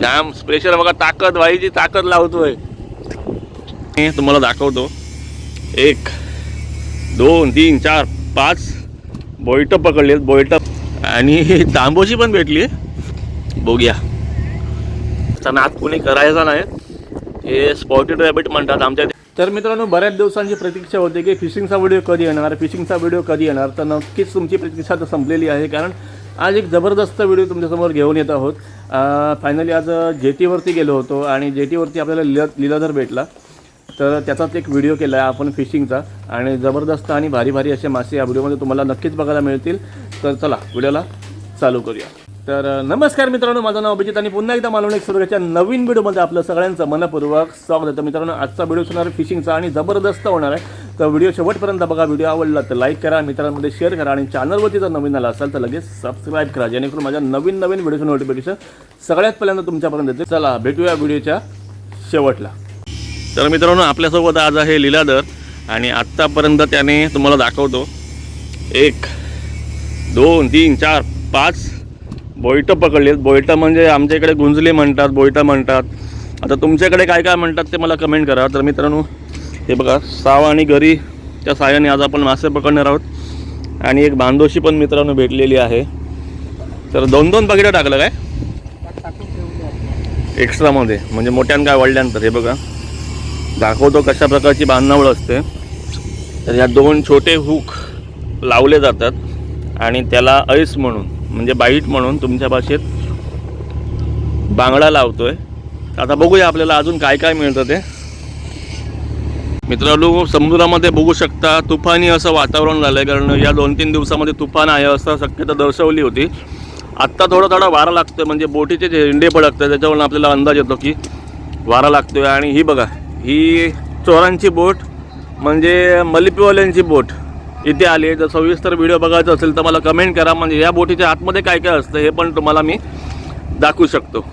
जाम special बघा ताकद व्हायची ताकद लावतोय. हे तुम्हाला दाखवतो. एक दोन तीन चार पाच बोईट पकडलेत बोईट आणि तांबोशी पण भेटली. बघूया. त्याचा नाद कोणी करायचा नाही. हे स्पॉटेड रॅबिट म्हणतात आमच्या तर मित्रांनो बऱ्याच दिवसांची प्रतीक्षा होती की फिशिंगचा व्हिडिओ कधी येणार? फिशिंगचा व्हिडिओ कधी येणार? तर नक्कीच तुमची प्रतीक्षा तर संपलेली आहे कारण आज एक जबरदस्त व्हिडिओ तुमच्यासमोर घेऊन येत आहोत. फायनली आज जेटीवरती गेलो होतो आणि जेटीवरती आपल्याला लिला लिलाधर भेटला. तर त्याचाच एक व्हिडिओ केला आहे आपण फिशिंगचा आणि जबरदस्त आणि भारी भारी असे मासे या व्हिडिओमध्ये तुम्हाला नक्कीच बघायला मिळतील. तर चला व्हिडिओला चालू करूया. तर नमस्कार मित्रांनो माझं नाव अभिजित आणि पुन्हा एकदा मालवण एक्सप्रेसच्या नवीन व्हिडिओमध्ये आपलं सगळ्यांचं मनपूर्वक स्वागत आहे. तर मित्रांनो आजचा व्हिडिओ होणार आहे फिशिंगचा आणि जबरदस्त होणार आहे. तर व्हिडिओ शेवटपर्यंत बघा. व्हिडिओ आवडला तर लाईक करा मित्रांमध्ये शेअर करा आणि चॅनलवरती जर नवीन आला असाल तर लगेच सबस्क्राईब करा. जेणेकरून माझ्या नवीन नवीन व्हिडिओचं नोटिफिकेशन सगळ्यात पहिल्यांदा तुमच्यापर्यंत येते चला भेटूया व्हिडिओच्या शेवटला. तर मित्रांनो आपल्यासोबत आज आहे लीलाधर आणि आत्तापर्यंत त्याने तुम्हाला दाखवतो. एक दोन तीन चार पाच बोईटं पकडलेत. बोईटं म्हणजे आमच्या इकडे गुंजले म्हणतात बोयटं म्हणतात. आता तुमच्याकडे काय काय म्हणतात ते मला कमेंट करा. तर मित्रांनो हे बघा साव आणि गरीच्या साह्याने आज आपण मासे पकडणार आहोत. आणि एक बांधोशी पण मित्रांनो भेटलेली आहे. तर दोन दोन पाकिटं टाकलं काय? एक्स्ट्रामध्ये म्हणजे मोठ्यान काय वळल्यानंतर हे बघा. दाखवतो कशा प्रकारची बांधणावळ असते. तर ह्या दोन छोटे हुक लावले जातात. आणि त्याला ऐस म्हणून म्हणजे बाईट म्हणून तुमच्या भाषेत बांगडा लावतोय. आता बघूया आपल्याला अजून काय काय मिळतं ते. मित्रांनो समुद्रामध्ये बघू शकता तुफानी असं वातावरण झालं आहे कारण या दोन तीन दिवसामध्ये तुफान आहे असं शक्यता दर्शवली होती. आत्ता थोडा थोडा वारा लागतोय. म्हणजे बोटीचे झेंडे फडकतात त्याच्यावरून आपल्याला अंदाज येतो की वारा लागतोय. आणि ही बघा ही चोरांची बोट म्हणजे मलिपीवाल्यांची बोट इथे आली आहे. जर सविस्तर व्हिडिओ बघायचा असेल तर मला कमेंट करा. म्हणजे या बोटीच्या आतमध्ये काय काय असतं हे पण तुम्हाला मी दाखवू शकतो.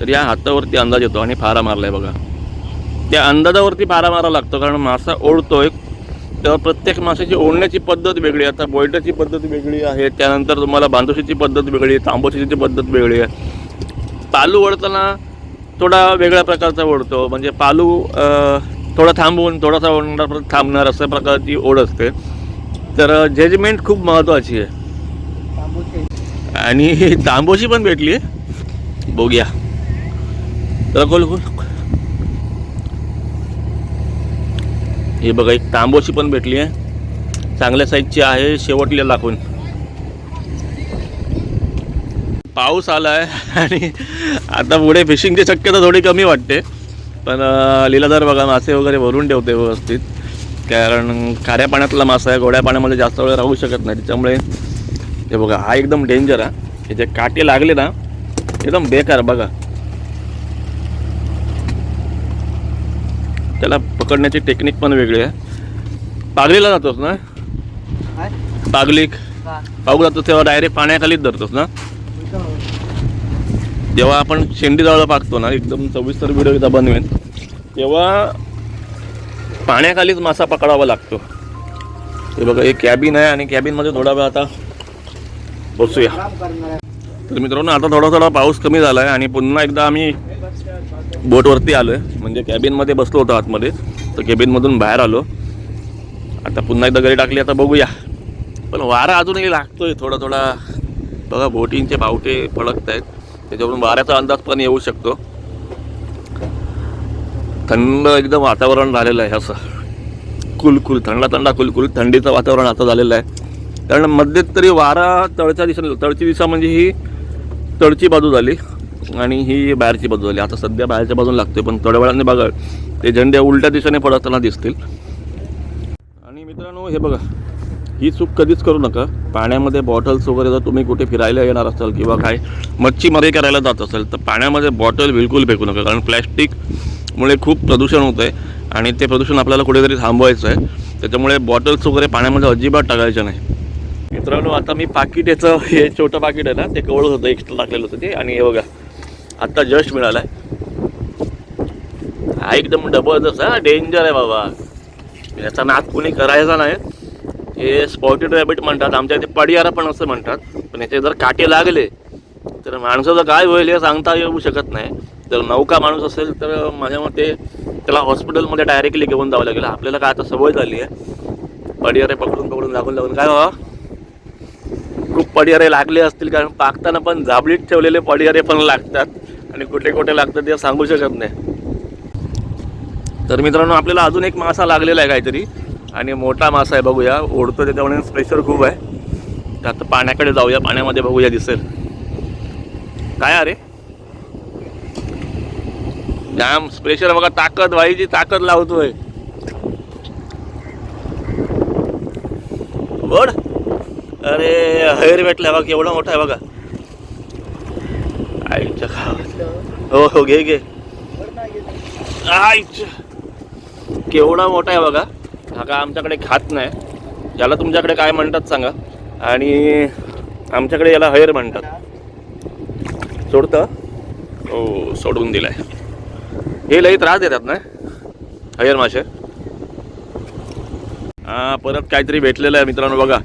तर या हातावरती अंदाज येतो आणि फारा मारला आहे बघा. त्या अंदाजावरती फारा मारा लागतो कारण मासा ओढतोय. तेव्हा प्रत्येक माशाची ओढण्याची पद्धत वेगळी आहे. आता बोयटाची पद्धत वेगळी आहे. त्यानंतर तुम्हाला बांधोशीची पद्धत वेगळी आहे. तांबोशीची पद्धत वेगळी आहे. पालू ओढताना थोडा वेगळ्या प्रकारचा ओढतो. म्हणजे पालू थोडा थांबवून थोडासा ओढणार परत थांबणार अशा प्रकारची ओढ असते. तर जजमेंट खूप महत्त्वाची आहे. आणि तांबोशी पण भेटली. आहे बघूया. तर खोल खोल हे बघा एक तांबोशी पण भेटली आहे. चांगल्या साईजची आहे शेवटल्या लाखून. पाऊस आला आहे आणि आता पुढे फिशिंगची शक्यता थोडी कमी वाटते. पण लिलादार बघा मासे वगैरे भरून ठेवते व्यवस्थित. कारण खाऱ्या पाण्यातला मासा आहे गोड्या पाण्यामध्ये जास्त वेळ राहू शकत नाही. त्याच्यामुळे हे बघा हा एकदम डेंजर आहे. त्याचे काटे लागले ना एकदम बेकार बघा. त्याला पकडण्याची टेक्निक पण वेगळी आहे. पागलीला जातोस ना? पागलीक? पाहू जातो तेव्हा डायरेक्ट पाण्याखालीच धरतोस ना? जेव्हा आपण शेंडी जवळ पाकतो ना एकदम सविस्तर व्हिडिओ एकदा बनवेन. तेव्हा पाण्याखालीच मासा पकडावा लागतो. हे बघा एक कॅबिन आहे आणि कॅबिनमध्ये थोडा वेळ आता बसूया. तर मित्रांनो आता थोडा थोडा पाऊस कमी झाला आहे आणि पुन्हा एकदा आम्ही बोटवरती आलो आहे म्हणजे कॅबिनमध्ये बसलो होतो आतमध्ये. तर कॅबिनमधून बाहेर आलो. आता पुन्हा एकदा घरी टाकली आता बघूया. पण वारा अजूनही लागतोय थोडा थोडा बघा बोटींचे पावटे फडकत आहेत त्याच्यावरून वाऱ्याचा अंदाज पण येऊ शकतो. थंड एकदम वातावरण झालेलं आहे असं. कुलकुल थंडा थंडा कुलकुल. थंडीचं वातावरण आता झालेलं आहे. कारण मध्यंतरी वारा तळच्या दिशा तळची दिशा म्हणजे ही तळची बाजू झाली. आणि ही बाहेरची बाजू झाली आता सध्या बाहेरच्या बाजूला लागते पण थोड्या वेळाने बघा ते झेंडे उलट्या दिशेने फडकताना दिसतील. आणि मित्रांनो हे बघा ही चूक कधीच करू नका. पाण्यामध्ये बॉटल्स वगैरे जर तुम्ही कुठे फिरायला येणार असाल किंवा काय मच्छीमारी करायला जात असेल तर पाण्यामध्ये बॉटल बिलकुल फेकू नका. कारण प्लॅस्टिकमुळे खूप प्रदूषण होतं आहे आणि ते प्रदूषण आपल्याला कुठेतरी थांबवायचं आहे त्याच्यामुळे बॉटल्स वगैरे पाण्यामध्ये अजिबात टाकायच्या नाही. मित्रांनो आता मी पाकिट याचं हे छोटं पाकिट आहे ना ते कवळत होतं एक्स्ट्रा टाकलेलं होतं ते. आणि हे बघा आत्ता जस्ट मिळाला आहे हा एकदम जबरदस्त हा डेंजर आहे बाबा. याचा नाद कोणी करायचा नाही. हे स्पॉटेड रॅबिट म्हणतात आमच्या इथे पडियारा पण असं म्हणतात. पण याचे जर काटे लागले तर माणसाचं काय होईल हे सांगता येऊ शकत नाही. जर नौका माणूस असेल तर माझ्या मते त्याला हॉस्पिटलमध्ये डायरेक्टली घेऊन जावं लागेल. आपल्याला काय आता सवय झाली आहे पडियारे पकडून पकडून लागून लागून. काय बाबा? खूप पडियारे लागले असतील कारण पाकताना पण झाबडीत ठेवलेले पडियारे पण लागतात. आणि कुठे कुठे लागतात ते सांगू शकत नाही. तर मित्रांनो आपल्याला अजून एक मासा लागलेला आहे काहीतरी. आणि मोठा मासा आहे बघूया. ओढतो त्याच्यामुळे प्रेशर खूप आहे. तर आता पाण्याकडे जाऊया. पाण्यामध्ये बघूया दिसेल. काय अरे? जाम स्पेशल बघा ताकद वाईची ताकद लावतोय. बड अरे हैर भेटला बघा एवढा मोठा आहे बघा. आईच्या खावात हो हो घे घे. आईच्या केवढा मोठा आहे बघा. हा का आमच्याकडे खात नाही. याला तुमच्याकडे काय म्हणतात सांगा. आणि आमच्याकडे याला हैर म्हणतात. सोडतं? हो सोडून दिलाय. हे लई त्रास देतात ना? हैर मासे. हा परत काहीतरी भेटलेलं आहे मित्रांनो बघा.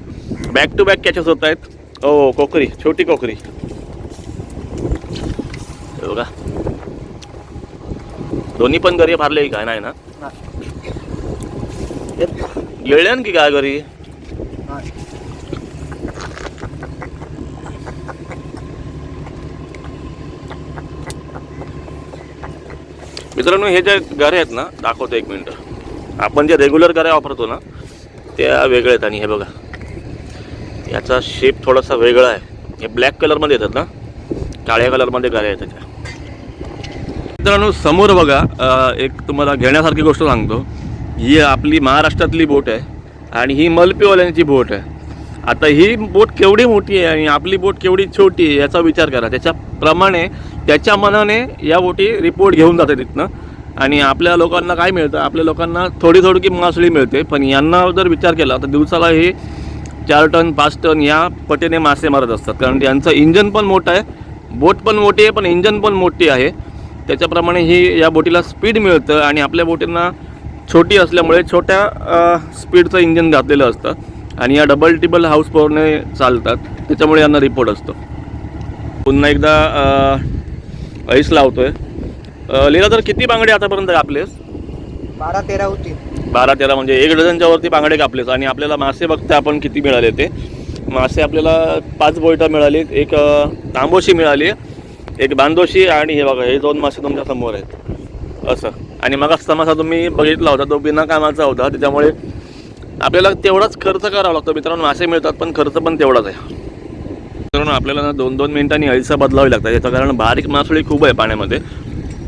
बॅक टू बॅक कॅचेस होत आहेत. हो कोकरी छोटी कोकरी. हे बघा. दोन्ही पण घरी फारले काय नाही ना? गिळल्यान की काय घरी? मित्रांनो हे जे गरे आहेत ना दाखवतो एक मिनटं. आपण जे रेग्युलर गरे वापरतो ना त्या वेगळ्या आहेत आणि हे बघा. याचा शेप थोडासा वेगळा आहे. हे ब्लॅक कलरमध्ये येतात ना? काळ्या कलरमध्ये गऱ्या आहेत त्याच्या. मित्रांनो समोर बघा एक तुम्हाला घेण्यासारखी गोष्ट सांगतो. ही आपली महाराष्ट्रातली बोट आहे आणि ही मलपीवाल्यांची बोट आहे. आता ही बोट केवढी मोठी आहे आणि आपली बोट केवढी छोटी आहे याचा विचार करा. त्याच्याप्रमाणे त्याच्या मनाने या बोटी रिपोर्ट घेऊन जाते तिथनं आणि आपल्या लोकांना काय मिळतं? आपल्या लोकांना थोडी थोडी मासळी मिळते. पण यांना जर विचार केला तर दिवसाला हे चार टन पाच टन या पटीने मासे मारत असतात. कारण यांचं इंजन पण मोठं आहे. बोट पण मोठी आहे पण इंजन पण मोठी आहे. त्याच्याप्रमाणे ही या बोटीला स्पीड मिळतं आणि आपल्या बोटींना छोटी असल्यामुळे छोट्या स्पीडचं इंजन घातलेलं असतं. आणि या डबल टिबल हाऊस पॉवरने चालतात. त्याच्यामुळे यांना रिपोर्ट असतो. पुन्हा एकदा ऐस लावतोय. अ, लीला तर किती बांगडे आतापर्यंत कापलेस? बारा तेरा होती. बारा तेरा म्हणजे एक डझनच्या वरती बांगडे कापलेस. आणि आपल्याला मासे बघता आपण किती मिळाले ते. मासे आपल्याला पाच बोयटा मिळाली एक तांबोशी मिळाली. एक बांदोशी आणि हे बघा हे दोन मासे तुमच्यासमोर आहेत. असं. आणि मग तमाशा तुम्ही बघितला होता तो बिना कामाचा होता. त्याच्यामुळे आपल्याला तेवढाच खर्च करावा लागतो. मित्रांनो मासे मिळतात पण खर्च पण तेवढाच आहे. मित्रांनो आपल्याला ना दोन दोन मिनिटांनी ऐसा बदलावी लागतात. याचं कारण बारीक मासळी खूप आहे पाण्यामध्ये.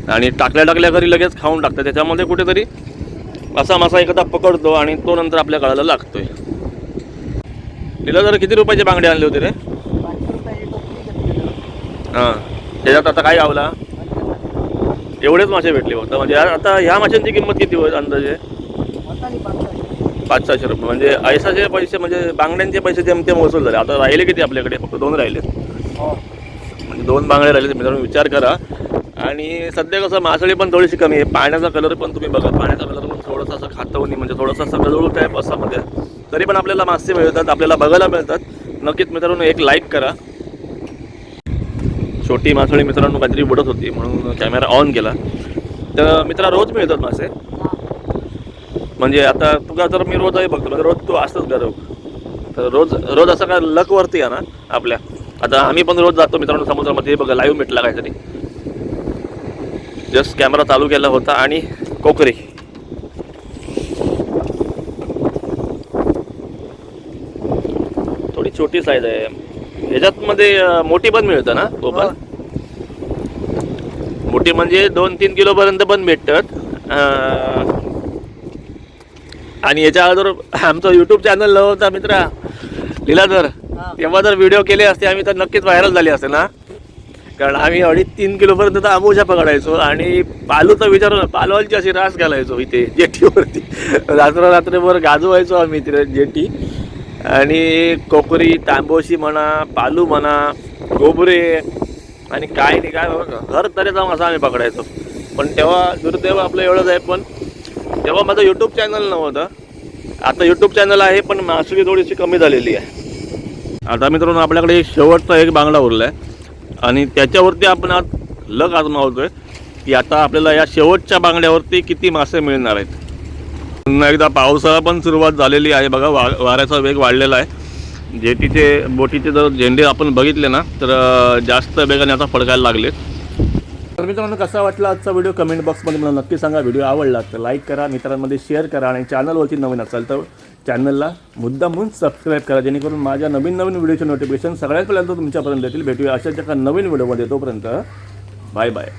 आणि टाकल्या टाकल्या घरी लगेच खाऊन टाकतात. त्याच्यामध्ये कुठेतरी असा मासा एखादा पकडतो आणि तो नंतर आपल्या गळाला लागतोय. तिला जर किती रुपयाचे बांगडे आणले होते रे? हां. त्याच्यात आता काय गावला एवढेच मासे भेटले फक्त. म्हणजे आता ह्या माशांची किंमत किती होईल अंदाजे? पाचशे पाच सहाशे रुपये. म्हणजे ऐसाचे पैसे म्हणजे बांगड्यांचे पैसे जेमते वसूल झाले. आता राहिले किती आपल्याकडे? फक्त दोन राहिले. म्हणजे दोन बांगडे राहिले. मित्रांनो विचार करा. आणि सध्या कसं मासळी पण थोडीशी कमी आहे. पाण्याचा कलर पण तुम्ही बघा. पाण्याचा कलर पण थोडासा असं खातवणी म्हणजे थोडासा असं गळूळ टाईप असा मध्ये. तरी पण आपल्याला मासे मिळतात आपल्याला बघायला मिळतात. नक्कीच मित्रांनो एक लाईक करा. छोटी मासळी मित्रांनो काहीतरी बुडत होती म्हणून कॅमेरा ऑन केला. तर मित्रा रोज मिळतात मासे? म्हणजे आता तुला जर मी रोज आहे बघतो म्हणजे रोज तू असतोच गरव तर रोज रोज असं काय लकवरती आहे ना आपल्या? आता आम्ही पण रोज जातो मित्रांनो समुद्रामध्ये हे बघा लाईव्ह मिटला काहीतरी. जस्ट कॅमेरा चालू केला होता आणि कोकरी. थोडी छोटी साईज आहे. ह्याच्यात मध्ये मोठी पण मिळतं ना गोपाल? मोठी म्हणजे दोन तीन किलो पर्यंत पण भेटतात. आणि याच्या अगोदर आमचा युट्यूब चॅनल नव्हता मित्रा लीलाधर. हा. तेव्हा जर व्हिडिओ केले असते आम्ही तर नक्कीच व्हायरल झाले असते ना? कारण आम्ही अडीच तीन किलोपर्यंत तर आंबोशा पकडायचो आणि पालूचा विचार पालवालची अशी रास घालायचो इथे जेटीवरती रात्र रात्रभर गाजवायचो आम्ही तिथे जेटी आणि कोकरी तांबोशी म्हणा पालू म्हणा गोबरे आणि काय नाही काय घर तरी जाऊन असं आम्ही पकडायचो. पण तेव्हा दुर्दैव आपलं एवढंच आहे पण तेव्हा माझं यूट्यूब चॅनल नव्हतं. आता यूट्यूब चॅनल आहे पण मासुली थोडीशी कमी झालेली आहे. आता मित्रांनो आपल्याकडे एक शेवटचा एक बांगडा उरला आहे आणि त्याच्यावरती आपण आज लग आजमावतोय की आता आपल्याला या शेवटच्या बांगड्यावरती किती मासे मिळणार आहेत. पुन्हा एकदा पावसाळा पण सुरुवात झालेली आहे. बघा वा वाऱ्याचा वेग वाढलेला आहे. जेटीचे बोटीचे जर झेंडे आपण बघितले ना तर जास्त वेगाने आता फडकायला लागले तर मित्रांनो कसा वाटला आजचा व्हिडिओ? कमेंट बॉक्समध्ये मला नक्की सांगा. व्हिडिओ आवडला तर लाईक करा मित्रांमध्ये शेअर करा आणि चॅनलवरती नवीन असाल तर चॅनलला मुद्दा म्हणून सबस्क्राईब करा. जेणेकरून माझ्या नवीन नवीन व्हिडिओचे नोटिफिकेशन सगळ्यात पहिल्यांदा तुमच्यापर्यंत येतील. भेटूया अशाच एका नवीन व्हिडिओमध्ये. तोपर्यंत बाय बाय.